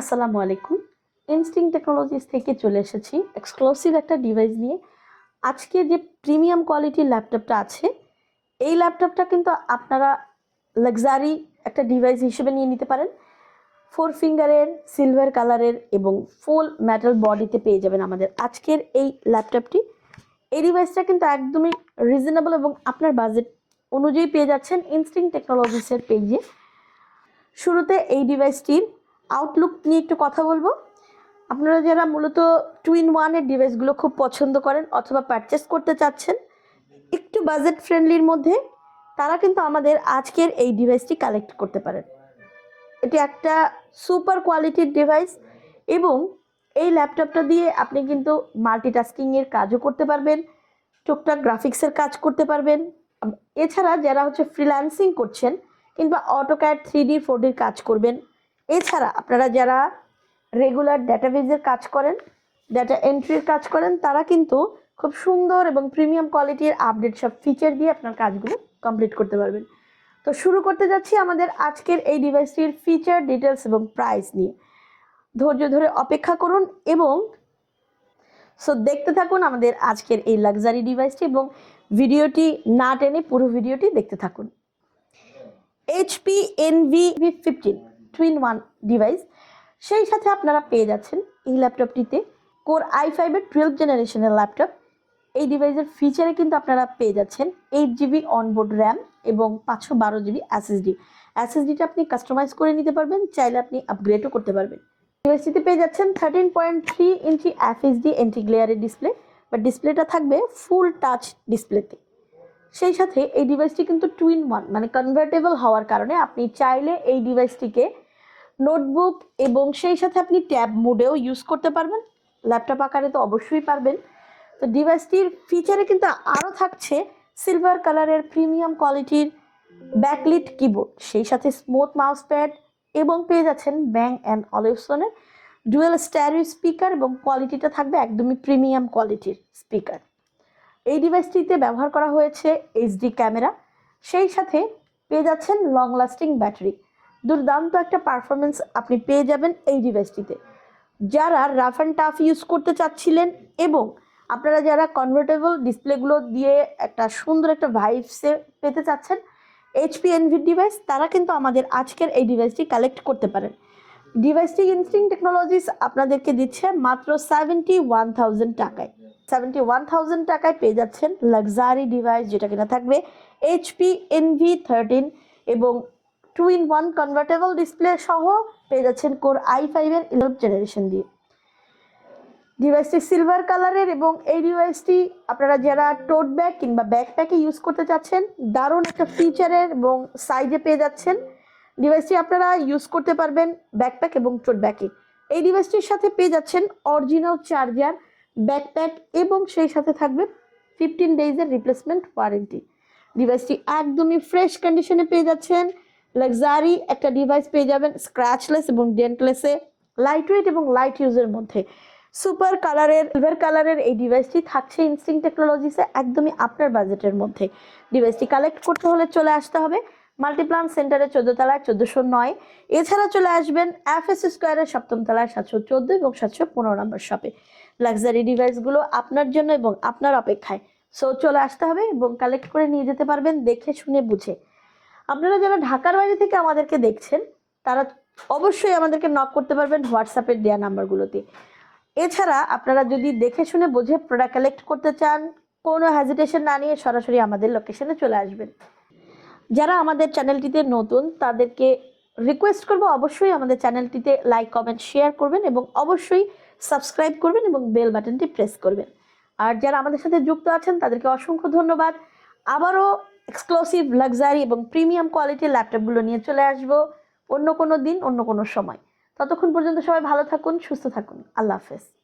আসসালামু আলাইকুম। Instinct technologies থেকে চলে এসেছি এক্সক্লুসিভ একটা ডিভাইস নিয়ে। আজকে যে প্রিমিয়াম কোয়ালিটির ল্যাপটপটা আছে, এই ল্যাপটপটা কিন্তু আপনারা লাক্সারি একটা ডিভাইস হিসেবে নিয়ে নিতে পারেন। ফোর ফিঙ্গারের সিলভার কালারের এবং ফুল মেটাল বডিতে পেয়ে যাবেন আমাদের আজকের এই ল্যাপটপটি এই ডিভাইসটা কিন্তু একদমই রিজনেবল এবং আপনার বাজেট অনুযায়ী পেয়ে যাচ্ছেন ইনস্টিং টেকনোলজিসের পেজে শুরুতে এই ডিভাইসটির আউটলুক নিয়ে একটু কথা বলব। আপনারা যারা মূলত টু ইন ওয়ানের ডিভাইসগুলো খুব পছন্দ করেন অথবা পারচেস করতে চাচ্ছেন, একটু বাজেট ফ্রেন্ডলির মধ্যে, তারা কিন্তু আমাদের আজকের এই ডিভাইসটি কালেক্ট করতে পারেন। এটি একটা সুপার কোয়ালিটির ডিভাইস এবং এই ল্যাপটপটা দিয়ে আপনি কিন্তু মাল্টিটাস্কিংয়ের কাজও করতে পারবেন, টুকটাক গ্রাফিক্সের কাজ করতে পারবেন। এছাড়া যারা হচ্ছে ফ্রিল্যান্সিং করছেন কিংবা অটোক্যাড থ্রি ডি ফোর ডির কাজ করবেন এছাড়া আপনারা যারা রেগুলার ডাটাবেজের কাজ করেন ডাটা এন্ট্রির কাজ করেন, তারা কিন্তু খুব সুন্দর এবং প্রিমিয়াম কোয়ালিটির আপডেট সব ফিচার দিয়ে আপনার কাজগুলো কমপ্লিট করতে পারবেন। তো শুরু করতে যাচ্ছি আমাদের আজকের এই ডিভাইসটির ফিচার ডিটেলস এবং প্রাইস নিয়ে। ধৈর্য ধরে অপেক্ষা করুন এবং সো দেখতে থাকুন আমাদের আজকের এই লাক্সারি ডিভাইসটি এবং ভিডিওটি না টেনে পুরো ভিডিওটি দেখতে থাকুন। HP Envy fifteen two in one device সেই সাথে আপনারা পেয়ে যাচ্ছেন এই ল্যাপটপটিতে কোর আই ফাইভের টুয়েলভ জেনারেশনের ল্যাপটপ এই ডিভাইসের ফিচারে কিন্তু আপনারা পেয়ে যাচ্ছেন এইট জিবি অনবোর্ড র্যাম এবং পাঁচশো বারো জিবি এসএসডি এসএসডিটা আপনি কাস্টমাইজ করে নিতে পারবেন, চাইলে আপনি আপগ্রেডও করতে পারবেন। ডিভাইসটিতে পেয়ে যাচ্ছেন thirteen point three inch FHD anti গ্লেয়ারের display বা ডিসপ্লেটা থাকবে ফুল টাচ ডিসপ্লেতে সেই সাথে এই ডিভাইসটি কিন্তু টু ইন ওয়ান মানে কনভার্টেবল হওয়ার কারণে আপনি চাইলে এই ডিভাইসটিকে নোটবুক এবং সেই সাথে আপনি ট্যাব মোডেও ইউজ করতে পারবেন। ল্যাপটপ আকারে তো অবশ্যই পারবেন। তো ডিভাইসটির ফিচারে কিন্তু আরও থাকছে সিলভার কালারের প্রিমিয়াম কোয়ালিটির ব্যাকলিট কিবোর্ড সেই সাথে স্মুথ মাউস প্যাড এবং পেয়ে যাচ্ছেন ব্যাং অ্যান্ড অলিভসনের ডুয়েল স্ট্যারিও স্পিকার এবং কোয়ালিটিটা থাকবে একদমই প্রিমিয়াম কোয়ালিটির স্পিকার এই ডিভাইসটিতে ব্যবহার করা হয়েছে এইচডি ক্যামেরা। সেই সাথে পেয়ে যাচ্ছেন লং লাস্টিং ব্যাটারি দুর্দান্ত একটা পারফরমেন্স আপনি পেয়ে যাবেন এই ডিভাইসটিতে। যারা রাফ অ্যান্ড টাফ ইউজ করতে চাচ্ছিলেন এবং আপনারা যারা কনভার্টেবল ডিসপ্লেগুলো দিয়ে একটা সুন্দর একটা ভাইবসে পেতে চাচ্ছেন এইচপি এনভি ডিভাইস তারা কিন্তু আমাদের আজকের এই ডিভাইসটি কালেক্ট করতে পারেন। ডিভাইসটি ইনস্টিং টেকনোলজিস আপনাদেরকে দিচ্ছে মাত্র সেভেন্টি ওয়ান থাউজেন্ড টাকায়। সেভেন্টি ওয়ান থাউজেন্ড টাকায় পেয়ে যাচ্ছেন লাক্সারি ডিভাইস যেটা কিনা থাকবে এইচপি এনভি থার্টিন এবং two in one convertible display সহ পেয়ে যাচ্ছেন কোর আই ফাইভের ইলেভ জেনারেশন দিয়ে। ডিভাইসটি সিলভার কালারের এবং এই ডিভাইসটি আপনারা যারা টোট ব্যাগ কিংবা ব্যাকপ্যাকে ইউজ করতে চাচ্ছেন, দারুণ একটা ফিচারের এবং সাইজে পেয়ে যাচ্ছেন। ডিভাইসটি আপনারা ইউজ করতে পারবেন ব্যাকপ্যাক এবং টোট ব্যাগে এই ডিভাইসটির সাথে পেয়ে যাচ্ছেন অরিজিনাল চার্জার ব্যাকপ্যাক এবং সেই সাথে থাকবে ফিফটিন ডেইজের রিপ্লেসমেন্ট ওয়ারেন্টি ডিভাইসটি একদমই ফ্রেশ কন্ডিশনে পেয়ে যাচ্ছেন। লাক্সারি একটা ডিভাইস পেয়ে যাবেন স্ক্র্যাচলেস এবং ডেন্টলেসে লাইট ওয়েট এবং লাইট ইউজের মধ্যে। সুপার কালারের সিলভার কালারের এই ডিভাইসটি থাকছে ইনস্টিং টেকনোলজিসে একদমই আপনার বাজেটের মধ্যে। ডিভাইসটি কালেক্ট করতে হলে চলে আসতে হবে মাল্টিপ্লান সেন্টারে চোদ্দ তলায় চোদ্দোশো নয়। এছাড়া চলে আসবেন এফ এস স্কোয়ারের সপ্তম তলায় সাতশো চোদ্দ এবং সাতশো পনেরো নম্বর শপে লাক্সারি ডিভাইসগুলো আপনার জন্য এবং আপনার অপেক্ষায়। সো চলে আসতে হবে এবং কালেক্ট করে নিয়ে যেতে পারবেন দেখে, শুনে, বুঝে। আপনারা যারা ঢাকার বাইরে থেকে আমাদেরকে দেখছেন, তারা অবশ্যই আমাদেরকে নক করতে পারবেন হোয়াটসঅ্যাপের দেওয়া নাম্বারগুলোতে। এছাড়া আপনারা যদি দেখে, শুনে, বুঝে প্রোডাক্ট কালেক্ট করতে চান, কোনো হ্যাজিটেশন না নিয়ে সরাসরি আমাদের লোকেশনে চলে আসবেন। যারা আমাদের চ্যানেলটিতে নতুন, তাদেরকে রিকোয়েস্ট করব অবশ্যই আমাদের চ্যানেলটিতে লাইক কমেন্ট শেয়ার করবেন এবং অবশ্যই সাবস্ক্রাইব করবেন এবং বেল বাটনটি প্রেস করবেন। আর যারা আমাদের সাথে যুক্ত আছেন, তাদেরকে অসংখ্য ধন্যবাদ। আবারও এক্সক্লুসিভ লাক্সারি এবং প্রিমিয়াম কোয়ালিটির ল্যাপটপগুলো নিয়ে চলে আসব অন্য কোনো দিন, অন্য কোনো সময়। ততক্ষণ পর্যন্ত সবাই ভালো থাকুন, সুস্থ থাকুন। আল্লাহ হাফেজ।